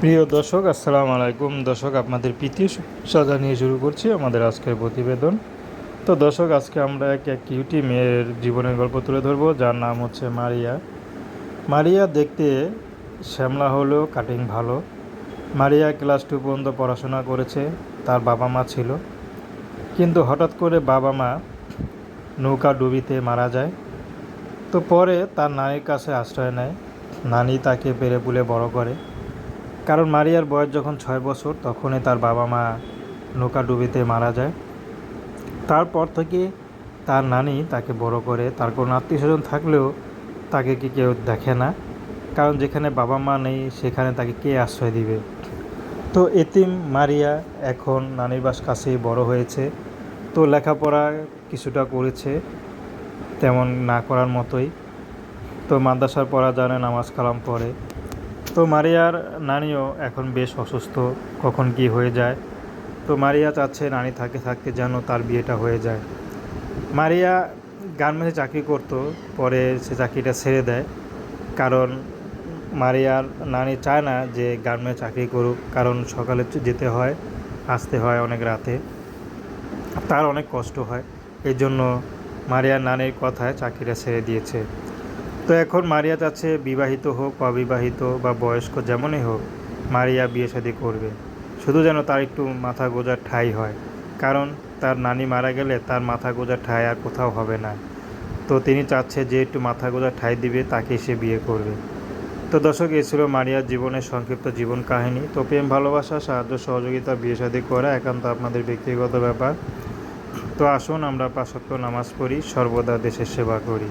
প্রিয় দর্শক, আসসালামু আলাইকুম। দর্শক, আপনাদের প্রীতি সাজা নিয়ে শুরু করছি আমাদের আজকের প্রতিবেদন। তো দর্শক, আজকে আমরা এক এক কিউটি মেয়ের জীবনের গল্প তুলে ধরবো। যার নাম হচ্ছে মারিয়া। মারিয়া দেখতে শ্যামলা হলেও কাটিং ভালো। মারিয়া ক্লাস টু পর্যন্ত পড়াশোনা করেছে, তার বাবা মা ছিল। কিন্তু হঠাৎ করে বাবা মা নৌকা ডুবিতে মারা যায়। তো পরে তার নানির কাছে আশ্রয় নেয়। নানি তাকে পেরে পুলে বড় করে। কারণ মারিয়ার বয়স যখন ছয় বছর, তখনই তার বাবা মা নৌকা ডুবিতে মারা যায়। তারপর থেকে তার নানি তাকে বড় করে, তার কোনো আত্মীয় স্বজন থাকলেও তাকে কি কেউ দেখে না। কারণ যেখানে বাবা মা নেই, সেখানে তাকে কে আশ্রয় দিবে? তো এতিম মারিয়া এখন নানির বাস কাছেই বড় হয়েছে। তো লেখাপড়া কিছুটা করেছে, তেমন না করার মতোই। তো মাদ্রাসার পড়া জানে, নামাজ কালাম পড়ে। তো মারিয়ার নানিও এখন বেশ অসুস্থ, কখন কি হয়ে যায়? তো মারিয়া চাচ্ছে নানি থাকে থাকতে যেন তার বিয়েটা হয়ে যায়। মারিয়া গার্মেন্টসে চাকরি করতো, পরে সে চাকরিটা ছেড়ে দেয়। কারণ মারিয়ার নানি চায় না যে গার্মেন্টে চাকরি করুক, কারণ সকালে যেতে হয়, আসতে হয় অনেক রাতে। তার অনেক কষ্ট হয়। এই জন্য মারিয়ার নানির কথায় চাকরিটা ছেড়ে দিয়েছে। তো এখন মারিয়া চাচ্ছে বিবাহিত হোক, অবিবাহিত বা বয়স্ক যেমনই হোক, মারিয়া বিয়ে শাদি করবে। শুধু যেন তার একটু মাথা গোজার ঠাই হয়, কারণ তার নানি মারা গেলে তার মাথা গোজার ঠাই আর কোথাও হবে না। তো তিনি চাচ্ছে যে একটু মাথা গোজার ঠাই দিবে তাকে সে বিয়ে করবে। তো দর্শক, এ ছিল মারিয়ার জীবনের সংক্ষিপ্ত জীবন কাহিনী। তো প্রেম, ভালোবাসা, সাহায্য, সহযোগিতা, বিয়ে শাদী করা একান্ত আপনাদের ব্যক্তিগত ব্যাপার। তো আসুন আমরা পাশক্ত নামাজ পড়ি, সর্বদা দেশের সেবা করি।